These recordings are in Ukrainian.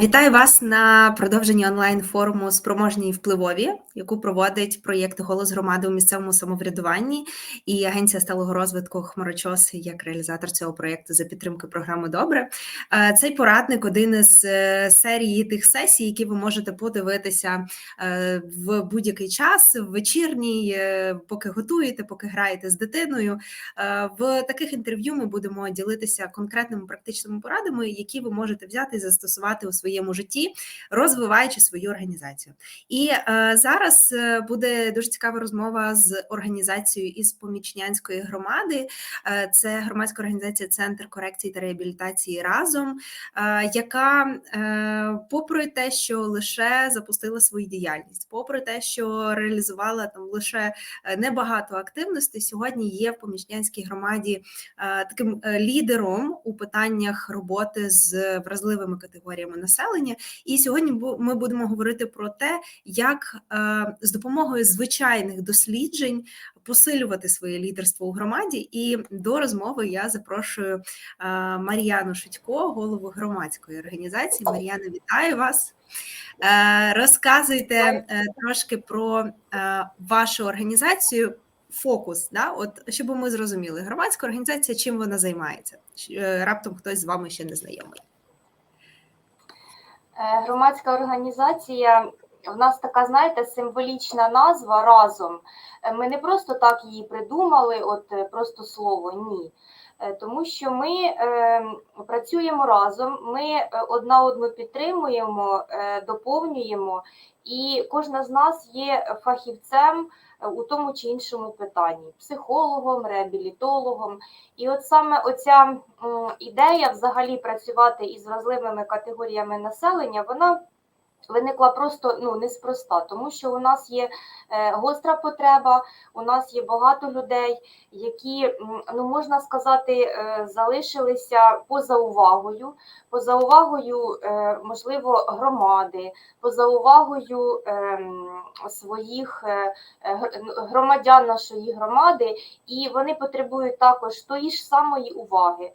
Вітаю вас на продовженні онлайн форуму Спроможні і впливові, яку проводить проєкт Голос громади у місцевому самоврядуванні і Агенція сталого розвитку Хмарочос як реалізатор цього проєкту за підтримки програми Добре. Цей порадник один із е, серії тих сесій, які ви можете подивитися е, в будь-який час, в вечірній, е, поки готуєте, поки граєте з дитиною. В таких інтерв'ю ми будемо ділитися конкретними практичними порадами, які ви можете взяти і застосувати у своєму житті, розвиваючи свою організацію. І е, зараз е, буде дуже цікава розмова з організацією із помічнянської громади. Е, це громадська організація Центр корекції та реабілітації разом, е, яка, е, попри те, що лише запустила свою діяльність, попри те, що реалізувала там лише е, небагато активностей, сьогодні є в помічнянській громаді е, таким е, лідером у питаннях роботи з вразливими категоріями населення. І сьогодні ми будемо говорити про те, як е, з допомогою звичайних досліджень посилювати своє лідерство у громаді. І до розмови я запрошую е, Мар'яну Шутько, голову громадської організації. Мар'яна, вітаю вас. Е, Розказуйте трошки про вашу організацію. Фокус, да, от щоб ми зрозуміли, громадська організація, чим вона займається? Раптом хтось з вами ще не знайомий. Е, Громадська організація, в нас така, знаєте, символічна назва разом. Е, Ми не просто так її придумали, от е, просто слово ні. Тому що ми працюємо разом, ми одна одну підтримуємо, доповнюємо, і кожна з нас є фахівцем у тому чи іншому питанні: психологом, реабілітологом. І от саме оця ідея взагалі працювати із вразливими категоріями населення, вона виникла просто ну неспроста, тому що у нас є е, гостра потреба, у нас є багато людей, які ну можна сказати, е, залишилися поза увагою, поза увагою, е, можливо, громади, поза увагою своїх громадян нашої громади, і вони потребують також тої ж самої уваги,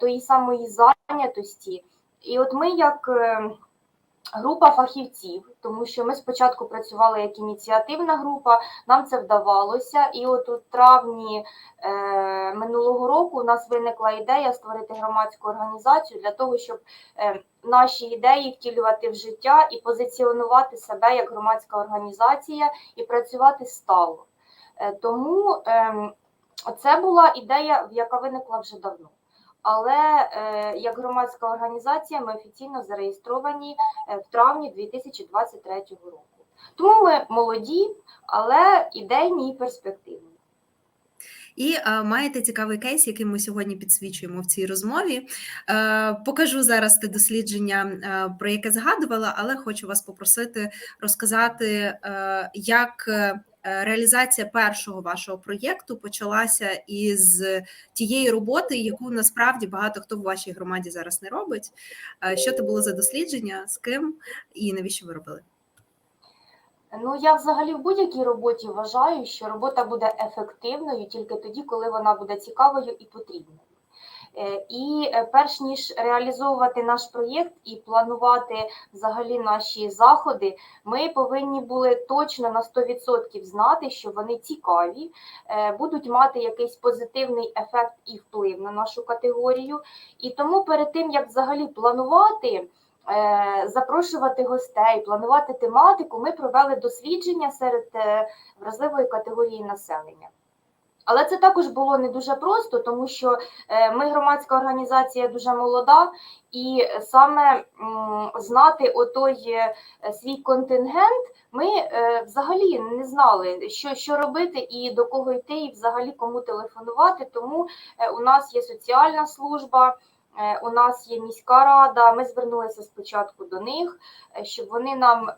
тої самої зайнятості. І от ми, як група фахівців, тому що ми спочатку працювали як ініціативна група, нам це вдавалося. І от у травні е, минулого року у нас виникла ідея створити громадську організацію для того, щоб е, наші ідеї втілювати в життя і позиціонувати себе як громадська організація і працювати стало. Е, тому ем, це була ідея, яка виникла вже давно. Але е, як громадська організація ми офіційно зареєстровані е, в травні 2023 року. Тому ми молоді, але ідейні і перспективні. І е, маєте цікавий кейс, який ми сьогодні підсвічуємо в цій розмові. Е, покажу зараз те дослідження, е, про яке згадувала, але хочу вас попросити розказати, е, як реалізація першого вашого проєкту почалася із тієї роботи, яку насправді багато хто в вашій громаді зараз не робить. Е, що це було за дослідження, з ким і навіщо ви робили? Ну, я взагалі в будь-якій роботі вважаю, що робота буде ефективною тільки тоді, коли вона буде цікавою і потрібною. Е, І е, перш ніж реалізовувати наш проєкт і планувати взагалі наші заходи, ми повинні були точно на 100% знати, що вони цікаві, е, будуть мати якийсь позитивний ефект і вплив на нашу категорію. І тому перед тим як взагалі планувати. Запрошувати гостей, планувати тематику, ми провели дослідження серед вразливої категорії населення. Але це також було не дуже просто, тому що е, ми громадська організація дуже молода, і саме знати отой е, свій контингент ми е, взагалі не знали, що, що робити і до кого йти, і взагалі кому телефонувати. Тому у нас є соціальна служба. У нас є міська рада. Ми звернулися спочатку до них, щоб вони нам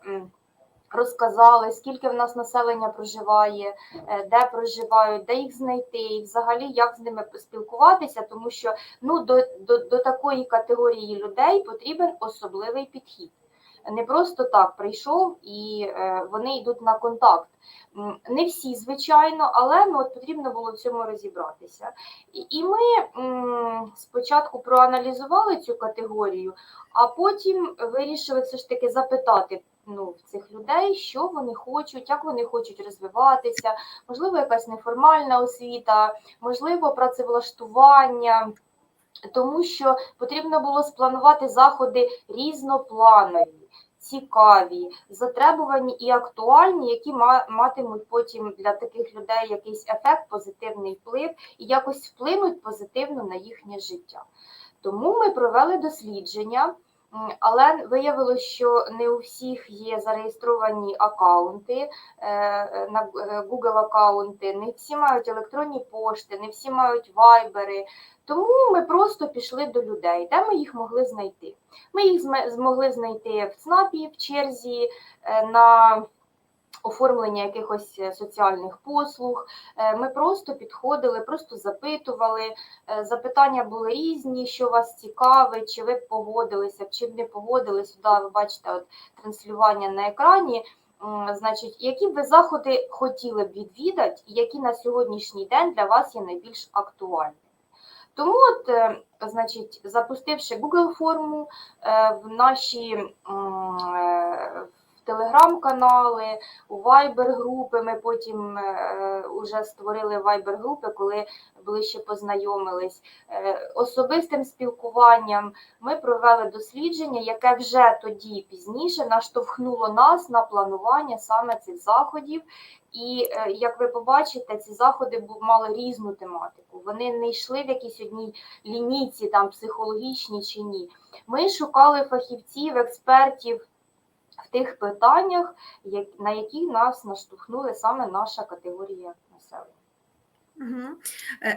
розказали, скільки в нас населення проживає, е, де проживають, де їх знайти, і взагалі як з ними спілкуватися, тому що ну, до, до, до такої категорії людей потрібен особливий підхід. не просто так прийшов і е, вони йдуть на контакт. Не всі, звичайно, але ну, от потрібно було в цьому розібратися. І, ми спочатку проаналізували цю категорію, а потім вирішили все ж таки запитати ну, цих людей, що вони хочуть, як вони хочуть розвиватися, можливо, якась неформальна освіта, можливо, працевлаштування. Тому що потрібно було спланувати заходи різнопланові, цікаві, затребувані і актуальні, які ма- матимуть потім для таких людей якийсь ефект, позитивний вплив і якось вплинуть позитивно на їхнє життя. Тому ми провели дослідження, але виявилося, що не у всіх є зареєстровані акаунти, е, на е, Google акаунти, не всі мають електронні пошти, не всі мають вайбери. Тому ми просто пішли до людей, де ми їх могли знайти. Ми їх змогли знайти в ЦНАПі в черзі е, на оформлення якихось е, соціальних послуг. Е, Ми просто підходили, просто запитували. Е, Запитання були різні, що вас цікавить, чи ви погодилися, чи б не погодилися. Сюди ви бачите от, транслювання на екрані. Значить, які б ви заходи хотіли б відвідати, і які на сьогоднішній день для вас є найбільш актуальними? Тому, от, значить, запустивши Google форму в наші телеграм-канали, у Viber групи. Ми потім е, створили Viber групи, коли ближче познайомились. Е, Особистим спілкуванням ми провели дослідження, яке вже тоді пізніше наштовхнуло нас на планування саме цих заходів. І е, як ви побачите, ці заходи мали різну тематику. Вони не йшли в якійсь одній лінійці, там психологічній чи ні. Ми шукали фахівців, експертів в тих питаннях, на які нас наштовхнули саме наша категорія населення. Угу.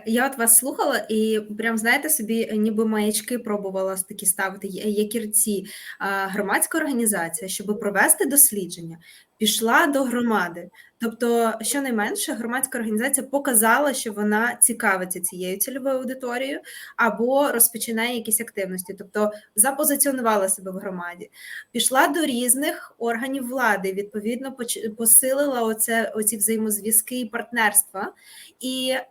Я от вас слухала і прям знаєте собі, е, ніби маячки пробувала такі ставити якірці. Громадська організація, щоб провести дослідження, пішла до громади. Тобто, щонайменше, громадська організація показала, що вона цікавиться цією цільовою аудиторією або розпочинає якісь активності, тобто запозиціонувала себе в громаді, пішла до різних органів влади, відповідно, посилила оце, оці взаємозв'язки і партнерства. І е,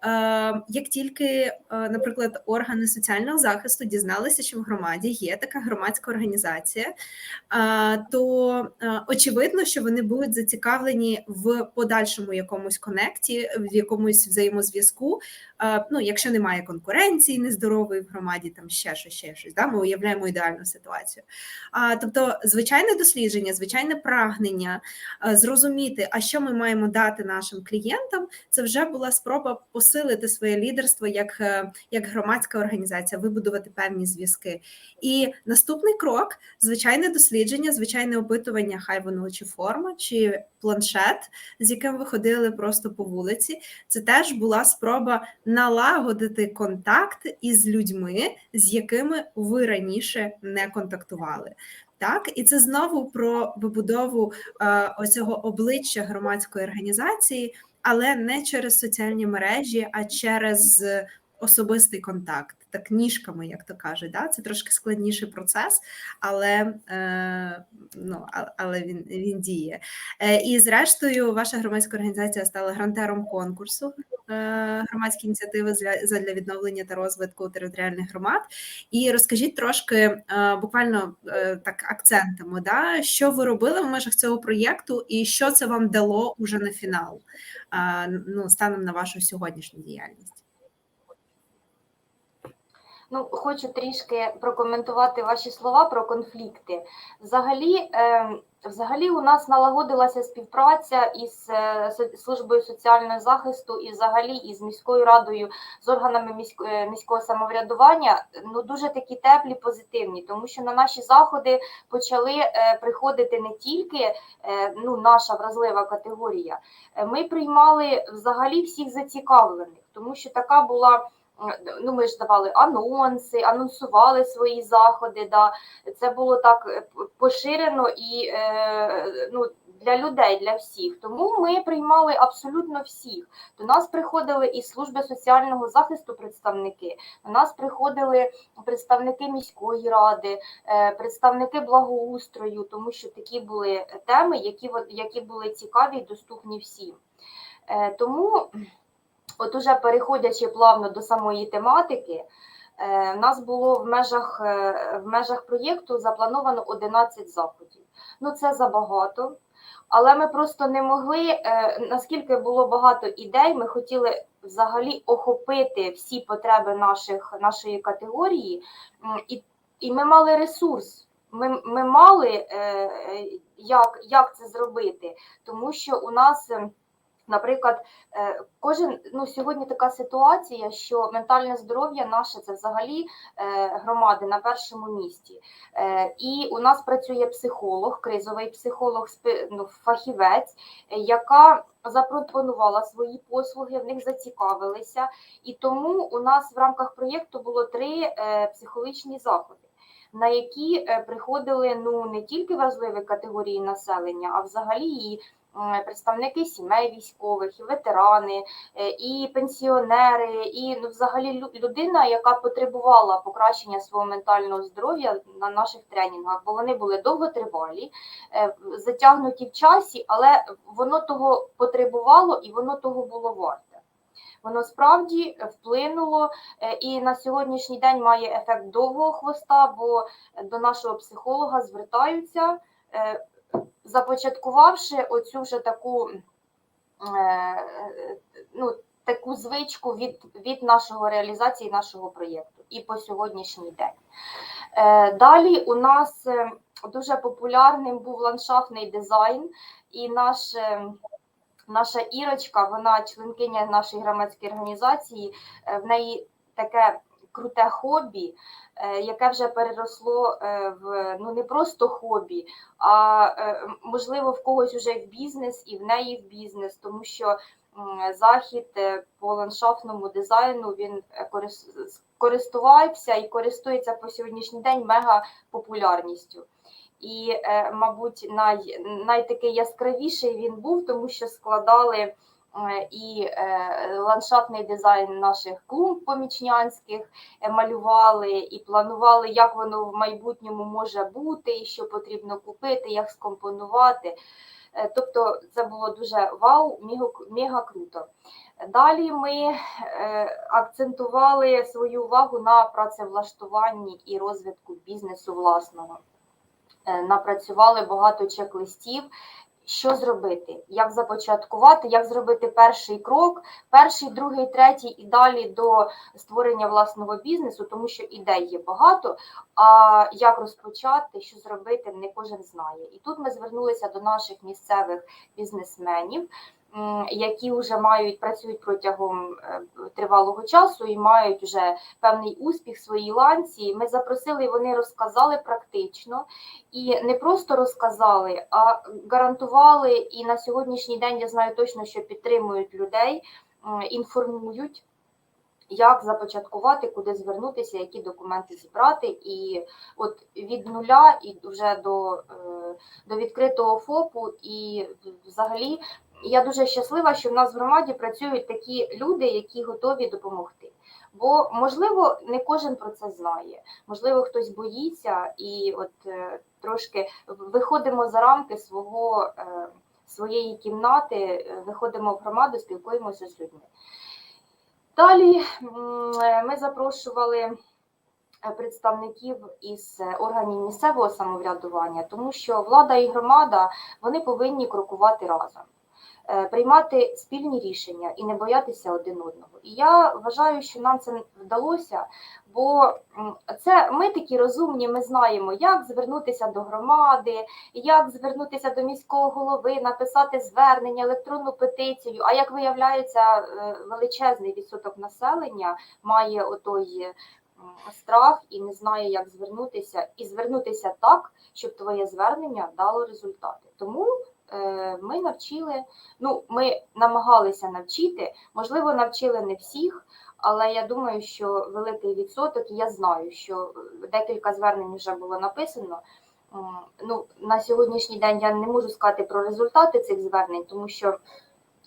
як тільки, е, наприклад, органи соціального захисту дізналися, що в громаді є така громадська організація, е, то е, очевидно, що вони будуть зацікавлені в подальшому якомусь конекті, в якомусь взаємозв'язку. Е, ну, якщо немає конкуренції нездорової в громаді, там ще щось, ще щось. Да? Ми уявляємо ідеальну ситуацію. А, тобто, звичайне дослідження, звичайне прагнення е, зрозуміти, а що ми маємо дати нашим клієнтам, це вже була спроба посилити своє лідерство як, е, як громадська організація, вибудувати певні зв'язки. І наступний крок звичайне дослідження, звичайне опитування, хай воно чи форма, чи планшет, з яким ви ходили просто по вулиці. Це теж була спроба налагодити контакт із людьми, з якими ви раніше не контактували. Так, і це знову про вибудову е, оцього обличчя громадської організації, але не через соціальні мережі, а через особистий контакт, так ніжками, як то кажуть. Да? Це трошки складніший процес, але, е, ну, але він, він діє. Е, і зрештою, ваша громадська організація стала грантером конкурсу е, громадські ініціативи для, задля відновлення та розвитку територіальних громад. І розкажіть трошки, е, буквально е, так акцентами, да, що ви робили в межах цього проєкту, і що це вам дало уже на фінал, е, ну, станом на вашу сьогоднішню діяльність. Ну, хочу трішки прокоментувати ваші слова про конфлікти. Взагалі, е, взагалі у нас налагодилася співпраця із е, службою соціального захисту і взагалі із міською радою, з органами міськ- е, міського самоврядування. Ну дуже такі теплі, позитивні, тому що на наші заходи почали е, приходити не тільки ну, наша вразлива категорія. Ми приймали взагалі всіх зацікавлених, тому що така була ну ми ж давали анонси, анонсували свої заходи. Да. Це було так е, поширено і е, ну, для людей, для всіх. Тому ми приймали абсолютно всіх. До нас приходили із служби соціального захисту представники. До нас приходили представники міської ради, е, представники благоустрою, тому що такі були теми, які, які були цікаві і доступні всім. Е, Тому, от уже переходячи плавно до самої тематики, е, в нас було в межах, е, в межах проєкту заплановано 11 заходів. Ну, це забагато. Але ми просто не могли, е, наскільки було багато ідей, ми хотіли взагалі охопити всі потреби наших, нашої категорії, і, і ми мали ресурс. Ми, ми мали е, е, як, як це зробити, тому що у нас. Наприклад, е, кожен ну сьогодні така ситуація, що ментальне здоров'я наше це взагалі е, громади на першому місці. Е, І у нас працює психолог, кризовий психолог, ну, фахівець, яка запропонувала свої послуги, в них зацікавилися. І тому у нас в рамках проєкту було три психологічні заходи. На які приходили ну не тільки важливі категорії населення, а взагалі і представники сімей військових, і ветерани, е, і пенсіонери, і ну, взагалі людина, яка потребувала покращення свого ментального здоров'я на наших тренінгах, бо вони були довготривалі, е, затягнуті в часі, але воно того потребувало і воно того було варте. Воно справді вплинуло е, і на сьогоднішній день має ефект довгого хвоста, бо до нашого психолога звертаються, започаткувавши оцю вже таку, е, ну, таку звичку від, від нашого реалізації нашого проєкту і по сьогоднішній день. Е, Далі у нас е, дуже популярним був ландшафтний дизайн, і наш, наша Ірочка, вона членкиня нашої громадської організації, в неї таке круте хобі, е, яке вже переросло е, в ну не просто хобі, а е, можливо в когось вже в бізнес і в неї в бізнес, тому що захід по ландшафтному дизайну він користувався і користується по сьогоднішній день мега популярністю. І, мабуть, най, найтакий яскравіший він був, тому що складали і е, ландшафтний дизайн наших клумб помічнянських, е, малювали і планували, як воно в майбутньому може бути, і що потрібно купити, як скомпонувати. Е, Тобто це було дуже вау, мега, круто. Далі ми е, акцентували свою увагу на працевлаштуванні і розвитку бізнесу власного. Е, Напрацювали багато чек-листів. Що зробити, як започаткувати, як зробити перший крок, перший, другий, третій і далі до створення власного бізнесу, тому що ідей є багато. А як розпочати, що зробити, не кожен знає. І тут ми звернулися до наших місцевих бізнесменів, які вже мають працюють протягом е, тривалого часу і мають вже певний успіх в своїй ланці. Ми запросили, вони розказали практично і не просто розказали, а гарантували. І на сьогоднішній день я знаю точно, що підтримують людей, інформують. Як започаткувати, куди звернутися, які документи зібрати, і от від нуля і вже до, е, до відкритого ФОПу, і взагалі я дуже щаслива, що в нас в громаді працюють такі люди, які готові допомогти. Бо можливо не кожен про це знає, можливо, хтось боїться, і от е, трошки виходимо за рамки свого е, своєї кімнати, е, виходимо в громаду, спілкуємося з людьми. Далі ми запрошували представників із органів місцевого самоврядування, тому що влада і громада вони повинні крокувати разом, приймати спільні рішення і не боятися один одного. І я вважаю, що нам це вдалося, бо це ми такі розумні, ми знаємо, як звернутися до громади, як звернутися до міського голови, написати звернення, електронну петицію. А як виявляється, е, величезний відсоток населення має отой страх і не знає, як звернутися, і звернутися так, щоб твоє звернення дало результати. Тому е, ми навчили, ну ми намагалися навчити, можливо, навчили не всіх. Але я думаю, що великий відсоток, я знаю, що декілька звернень вже було написано. Ну, на сьогоднішній день я не можу сказати про результати цих звернень, тому що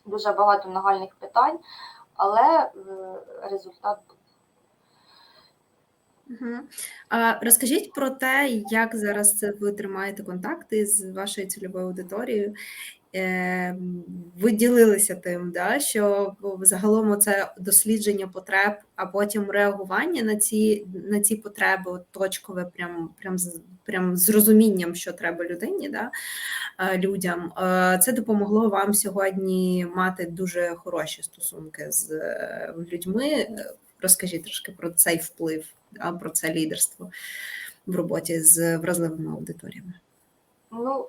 дуже багато нагальних питань, але е, результат був. Мгм. А розкажіть про те, як зараз ви тримаєте контакти з вашою цільовою аудиторією. Е, Ви ділилися тим, да, що загалом це дослідження потреб, а потім реагування на ці, на ці потреби, от точкове, прям, прям, прям з розумінням, що треба людині, да, е, людям. Е, Це допомогло вам сьогодні мати дуже хороші стосунки з е, людьми. Розкажіть трошки про цей вплив, да, про це лідерство в роботі з вразливими аудиторіями. Ну,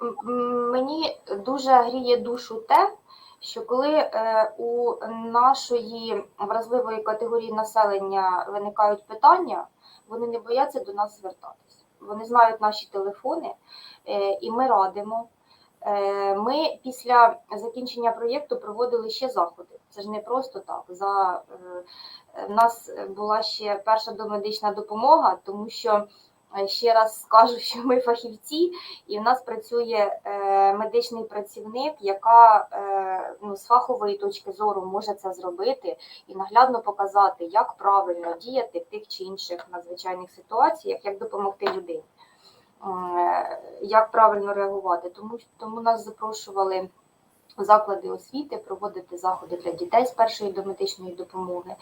мені дуже гріє душу те, що коли е, у нашої вразливої категорії населення виникають питання, вони не бояться до нас звертатися. Вони знають наші телефони, е, і ми радимо. Е, Ми після закінчення проєкту проводили ще заходи. Це ж не просто так. За в нас була ще перша домедична допомога, тому що е, ще раз скажу, що ми фахівці, і в нас працює е, медичний працівник, яка е, ну, з фахової точки зору може це зробити і наглядно показати, як правильно діяти в тих чи інших надзвичайних ситуаціях, як допомогти людині, як правильно реагувати. Тому, тому нас запрошували заклади освіти проводити заходи для дітей з першої домедичної допомоги.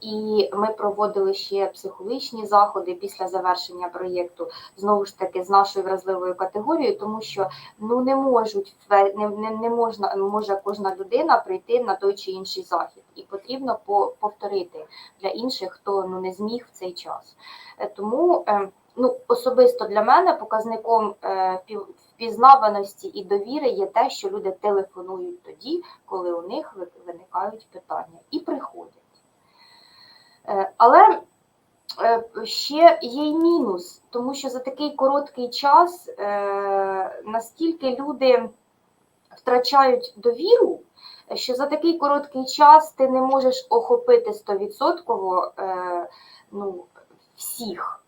І ми проводили ще психологічні заходи після завершення проєкту, знову ж таки з нашою вразливою категорією, тому що ну не можуть не, не, не можна може кожна людина прийти на той чи інший захід, і потрібно по, повторити для інших, хто ну не зміг в цей час. Е, Тому е, ну особисто для мене показником е, впізнаваності і довіри є те, що люди телефонують тоді, коли у них виникають питання, і приходять. Е, Але е, ще є й мінус, тому що за такий короткий час е, настільки люди втрачають довіру, що за такий короткий час ти не можеш охопити 100% е, ну, всіх.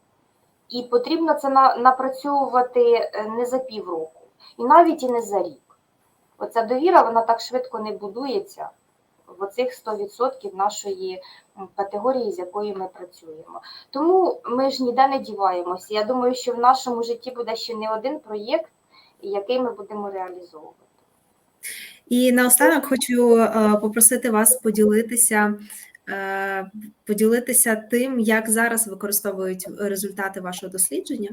І потрібно це на, напрацьовувати е, не за півроку, і навіть і не за рік. Оця довіра вона так швидко не будується в оцих 100% нашої категорії, з якою ми працюємо. Тому ми ж ніде не діваємося. Я думаю, що в нашому житті буде ще не один проєкт, який ми будемо реалізовувати. І наостанок хочу е, попросити вас поділитися, поділитися тим, як зараз використовують результати вашого дослідження,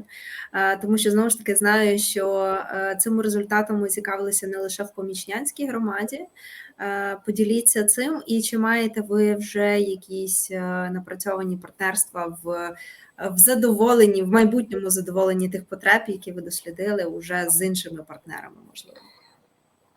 Е, тому що знову ж таки знаю, що е, цими результатами цікавилися не лише в помічнянській громаді. Е, Поділіться цим, і чи маєте ви вже якісь е, напрацьовані партнерства в, в задоволенні, в майбутньому задоволенні тих потреб, які ви дослідили уже з іншими партнерами, можливо?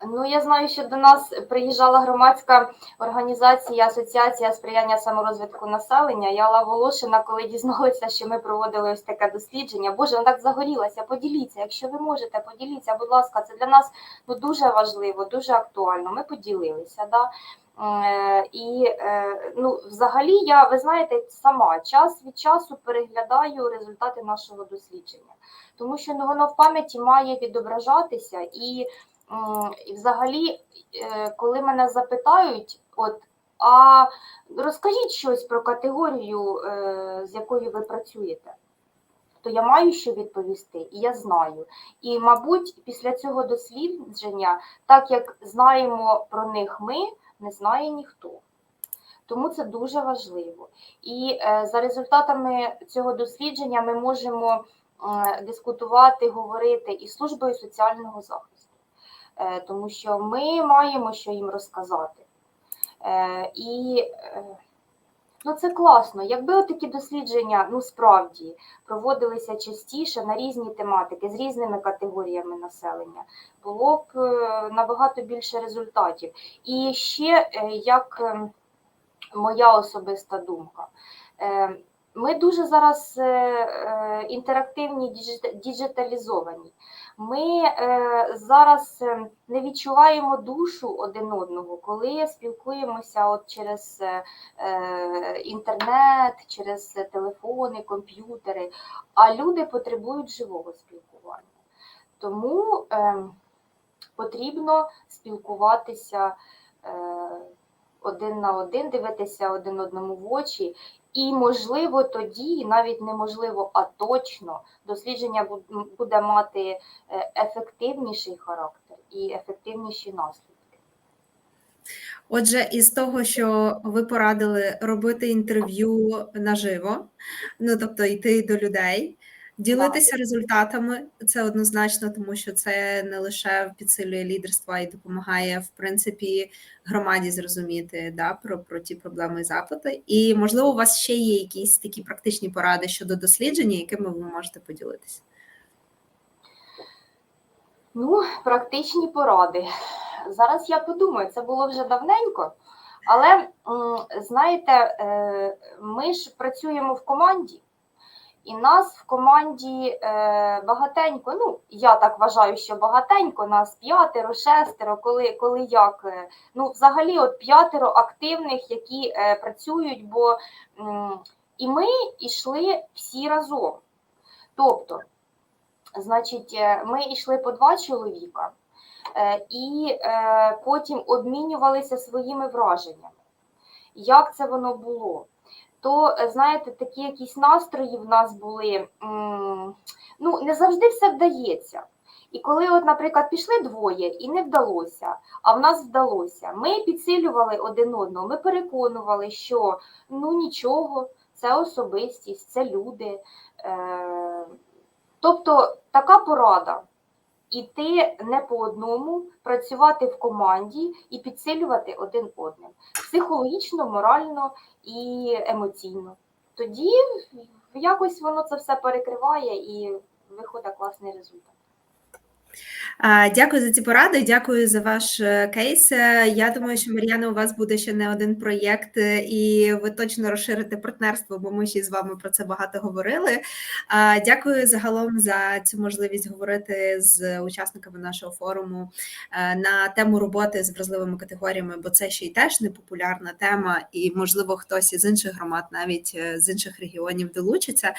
Ну, я знаю, що до нас приїжджала громадська організація Асоціація сприяння саморозвитку населення. Яла Волошина, коли дізналася, що ми проводили ось таке дослідження. Боже, вона так загорілася. Поділіться, якщо ви можете, поділіться, будь ласка, це для нас ну, дуже важливо, дуже актуально. Ми поділилися. Да? Е, І е, ну, взагалі, я, ви знаєте, сама час від часу переглядаю результати нашого дослідження, тому що ну, воно в пам'яті має відображатися і. М, І взагалі, е, коли мене запитають, от, а розкажіть щось про категорію, е, з якою ви працюєте, то я маю що відповісти, і я знаю. І, мабуть, після цього дослідження, так як знаємо про них ми, не знає ніхто. Тому це дуже важливо. І е, за результатами цього дослідження ми можемо е, дискутувати, говорити із службою соціального захисту е, тому що ми маємо що їм розказати. Е, І е, ну, це класно. Якби такі дослідження ну, справді проводилися частіше на різні тематики з різними категоріями населення, було б е, набагато більше результатів. І ще е, як е, моя особиста думка. е, Ми дуже зараз е, е, інтерактивні, діджит- діджиталізовані. Ми е, зараз е, не відчуваємо душу один одного, коли спілкуємося от через е, інтернет, через телефони, комп'ютери. А люди потребують живого спілкування. Тому потрібно спілкуватися один на один, дивитися один одному в очі. І, можливо, тоді, навіть неможливо, а точно, дослідження буде мати е, ефективніший характер і ефективніші наслідки. Отже, із того, що ви порадили робити інтерв'ю наживо, ну тобто йти до людей, ділитися результатами, це однозначно, тому що це не лише підсилює лідерство, а й допомагає в принципі громаді зрозуміти да, про, про ті проблеми і запити. І можливо, у вас ще є якісь такі практичні поради щодо дослідження, якими ви можете поділитися. Ну, практичні поради. Зараз я подумаю, це було вже давненько, але знаєте, е, ми ж працюємо в команді, і нас в команді е, багатенько. Ну, я так вважаю, що багатенько, нас п'ятеро, шестеро, коли, коли як. е, Ну, взагалі, от п'ятеро активних, які е, працюють, бо м, і ми йшли всі разом. Тобто, Значить, е, ми йшли по два чоловіка е, і е, потім обмінювалися своїми враженнями. Як це воно було? То, е, знаєте, такі якісь настрої в нас були. Ну, не завжди все вдається. І коли, от, наприклад, пішли двоє і не вдалося, а в нас вдалося, ми підсилювали один одного, ми переконували, що ну нічого, це особистість, це люди. Е, Тобто така порада іти не по одному, працювати в команді і підсилювати один одним психологічно, морально і емоційно. Тоді якось воно це все перекриває і виходить класний результат. Дякую за ці поради, дякую за ваш е, кейс. Е, Я думаю, що Мар'яна, у вас буде ще не один проєкт, е, і ви точно розширите партнерство, бо ми ще з вами про це багато говорили. Дякую загалом за цю можливість говорити з учасниками нашого форуму на тему роботи з вразливими категоріями, бо це ще й теж непопулярна тема, і можливо хтось із інших громад, навіть з інших регіонів, долучиться,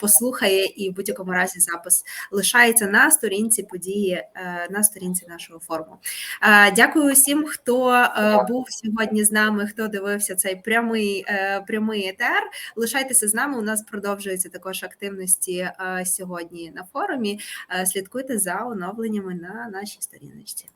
послухає і в будь-якому разі запис лишається на сторінці події е, на сторінці нашого форуму. Е, Дякую всім, хто е, був сьогодні з нами, хто дивився цей прямий прямий етер. Лишайтеся з нами. У нас продовжуються також активності сьогодні на форумі. Слідкуйте за оновленнями на нашій сторіночці.